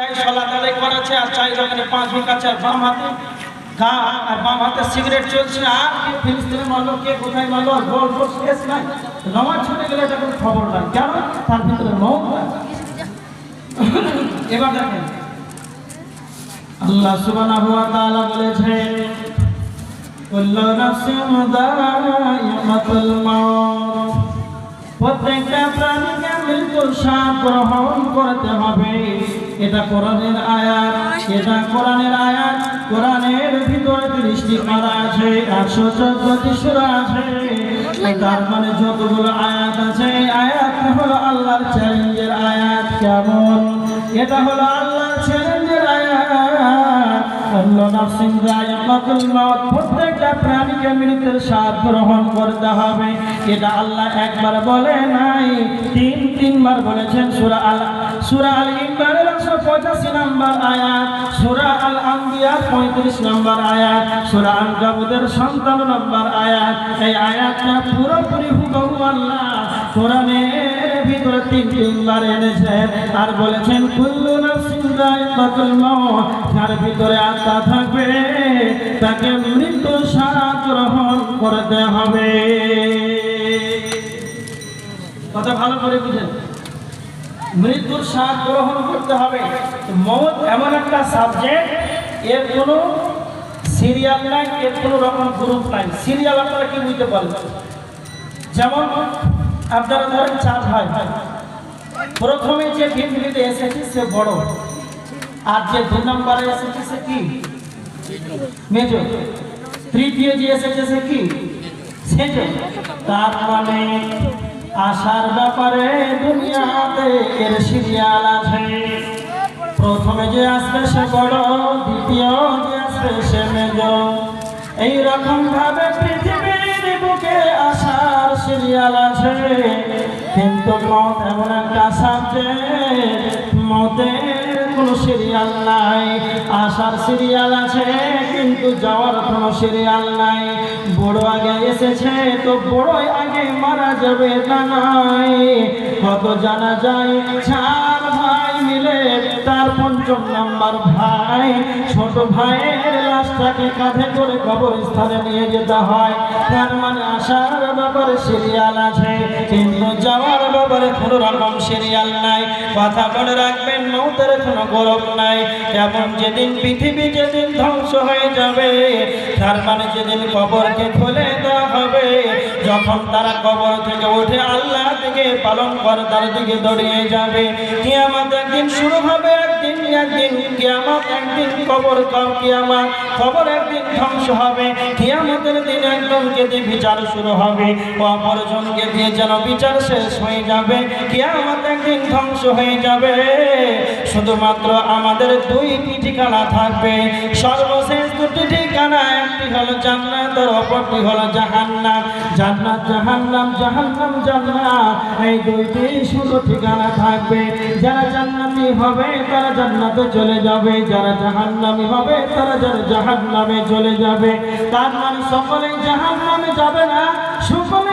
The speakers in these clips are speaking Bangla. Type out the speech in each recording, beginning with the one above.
চাই সলাত আদায় করেছে, আর চাই ওখানে পাঁচ বিকাচ্ছে আর বাম হাতে। গা আর বাম হাতে সিগারেট চলছে, আর কে কে কোথায় মারলো, আর গোল নাই। ছুটে গেলে এটা কোনো খবর নাই। কেন? তার ভিতরে মৌত। এবার দেখেন। আল্লাহ সুবহানাহু ওয়া তাআলা মাউত। প্রত্যেকটা প্রাণীকে মৃত্যুর স্বাদ গ্রহণ আয়াত, এটা কোরআনের আয়াত। কোরআনের ভিতরে দৃষ্টি করা আছে, একশো চোদ্দটি আছে। তার মানে যতগুলো আয়াত আছে আয়াত হলো আল্লাহর চ্যালেঞ্জের আয়াত। কেমন? এটা হলো আল্লাহর চ্যালেঞ্জের আয়াত। প্রত্যেকটা প্রাণীকে মৃত্যুর স্বাদ গ্রহণ করতে হবে। এটা আল্লাহ একবার বলে নাই, তিন, তিনবার বলেছেন সূরা আল সূরা আল ইমরানের 185 নম্বর আয়াত, সূরা আল 35 নম্বর আয়াত, সূরা আনকাবুতের 57 নম্বর আয়াত। এই আয়াতটা পুরোপুরি হুকুম আল্লাহ কোরআনের ভিতরে তিন তিনবার এনেছেন আর বলেছেন, কুল্লু যার ভিতরে আত্মা থাকবে, তাকে মৃত্যু স্বাদ গ্রহণ করতে হবে। কথা ভালো করে বুঝেন। মৃত্যুর স্বাদ গ্রহণ করতে হবে। মৌত এমন একটা সাবজেক্ট এর কোনো সিরিয়াল নাই, এর কোনো রকম গ্রুপ নাই। সিরিয়াল আপনারা কি বুঝতে পারেন যেমন আপনারা ধরেন চার ভাই। প্রথমে যে পৃথিবীতে এসেছে, সে বড়। আর যে দু নম্বরে এসেছে, সে কি? মেজ। তৃতীয় যে এসেছে, সে কি? সেজ। তার মানে আসার ব্যাপারে দুনিয়াতে এর সিরিয়াল আছে। প্রথমে যে আসবে, সে বড়। দ্বিতীয় যে আসবে, সে মেজ। এই রকম ভাবে পৃথিবীর বুকে আসার সিরিয়াল আছে, কিন্তু মত এমন একটা সাবজেক্ট মতের কোনো সিরিয়াল নাই। আসার সিরিয়াল আছে, কিন্তু যাওয়ার কোনো সিরিয়াল নাই। বড় আগে এসেছে, তো বড়ই আগে মারা যাবে তা নাই। কত জানা যায় মিলে তার পঞ্চম নাম্বার ভাই। ছোট ভাইয়ের লাশটাকে কাঁধে করে কবরস্থানে নিয়ে যেতে হয়। তার মানে আসার ব্যাপারে সিরিয়াল আছে। কিন্তু যাওয়ার ব্যাপারে কোনো রকম সিরিয়াল নাই। কথা মনে রাখবেন, মৌতের কোনো গৌরব নাই। যেমন যেদিন পৃথিবী যেদিন ধ্বংস হয়ে যাবে, তার মানে যেদিন কবরকে খুলে দেওয়া হবে, যখন তারা কবর থেকে উঠে আল্লাহ থেকে পালন করে, তার দিকে দৌড়িয়ে যাবে। কি আমাদের একদিন শুরু হবে, একদিন একদিন কিয়ামত, একদিন কবর কিয়ামত। কবর একদিন ধ্বংস হবে। কিয়ামতের দিন একজনকে দিয়ে বিচার শুরু হবে, অপরজনকে দিয়ে যেন বিচার শেষ হয়ে যাবে, কিয়ামত একদিন ধ্বংস হয়ে যাবে। শুধুমাত্র আমাদের দুইটি ঠিকানা থাকবে। সর্বশেষ দুটি ঠিকানা, একটি হলো জান্নাত, আর অপরটি হলো জাহান্নাম। জান্নাত, জাহান্নাম জাহান্নাম, জান্নাত, এই দুইটি শুধু ঠিকানা থাকবে। যারা জান্নাতি হবে, তারা জান্নাতে চলে যাবে। যারা জাহান্নামী হবে, তারা যারা জাহান্নামে চলে যাবে। তার মানে সকলেই জাহান্নামে যাবে না সকলেই যেন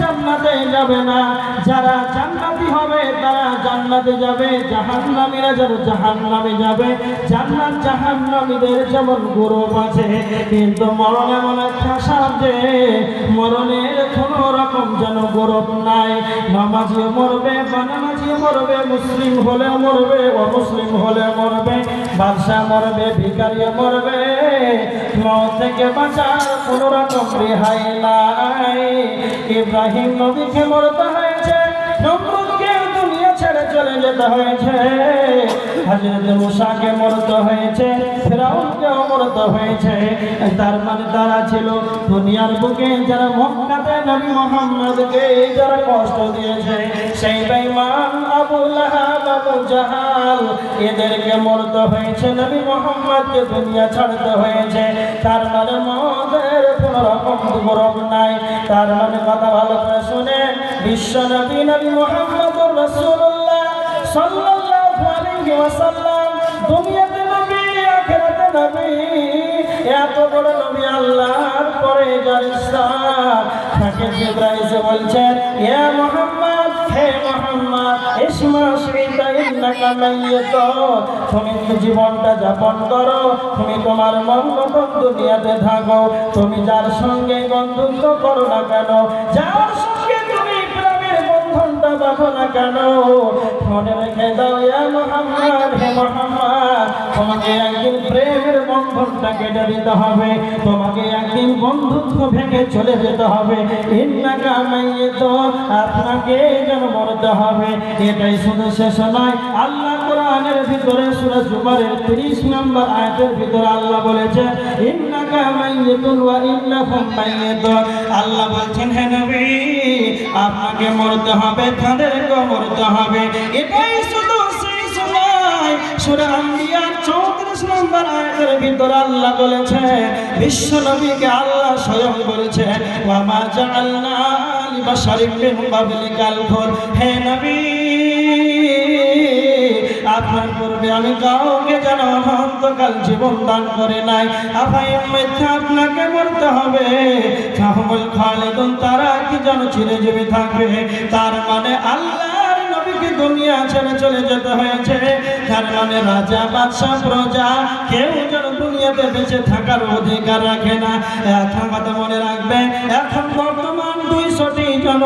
জান্নাতে যাবে না। যারা জান্নাতি হবে, তারা জান্নাতে যাবে। জাহান্নামীরা যারা জাহান্নামে যাবে। জান্নাত জাহান্নামীদের যেমন গৌরব আছে, কিন্তু মরণ এমন একটা সাহায্যে মরণের কোনো রকম যেন গৌরব নাই। নামাজিও মরবে, বানামাজিও মরবে, মুসলিম হলে মরবে, অমুসলিম হলে মরবে। বাদশাহ মরবে ভিকারিও মরবে। থেকে বাঁচার কোনো রকম রেহাই নাই। ইব্রাহিম নবীকে মরতে হয়েছে তার মানে তারা ছিল দুনিয়ার বুকে যারা মক্কাতে যারা কষ্ট দিয়েছে, সেই বেঈমান জাহাল। এদেরকে মরতে হয়েছে নবী মোহাম্মদকে দুনিয়া ছাড়তে হয়েছে। তার মানে মদের কোনো রকম নাই। তার মানে কথা ভালো করে শুনে, বিশ্ব নবী নবী মোহাম্মদ রসুল্লাহ দুনিয়াতে নবী নবী, এত বড় নবী আল্লাহর পরে যার ইসলাম বলছেন মুহাম্মদ হে মোহাম্মদ তুমি জীবনটা যাপন করো, তুমি তোমার মঙ্গল দুনিয়াতে থাকো। তুমি যার সঙ্গে বন্ধুত্ব করো না কেন, যার সঙ্গে তুমি প্রেমের বন্ধনটা বাঁধো না কেন, মনে রেখে দাও, ইয়া হে মোহাম্মদ, তোমাকে একদিন প্রেমের বন্ধনটা কেটে দিতে হবে। তোমাকে একদিন বন্ধুত্ব ভেঙে চলে যেতে হবে। ইন্নাকা মাইয়াত। আপনাকে যেন মরতে হবে। এটাই শুধু শেষ নয়, আল্লাহ কোরআনের ভিতরে সূরা জুমারের 30 নম্বর আয়াতের ভিতরে আল্লাহ বলেছে, ইন্নাকা মাইয়াতুন আল্লাহ বলছেন, হে নবী, আপনাকে মরতে হবে তাদেরকে মরতে হবে। এটাই শুধু সেই সময় সূরা আম্বিয়া 34 নম্বর আয়াতের ভিতরে আল্লাহ বলেছে, বিশ্ব নবীকে আল্লাহ স্বয়ং বলেছে, ওয়া মা জাআলনা হে নবী, আপনার পূর্বে আমি কাউকে যেন অনন্তকাল জীবন দান করে নাই। আপাই মিথ্যা আপনাকে মরতে হবে। তারা কি যেন চিরজীবী থাকবে? তার মানে আল্লাহর নবীকে দুনিয়া ছেড়ে চলে যেতে হয়েছে। তার মানে রাজা কেউ যেন দুনিয়াতে বেঁচে থাকার অধিকার রাখে না। মনে রাখবে এখন বর্তমান দুইশোটি জন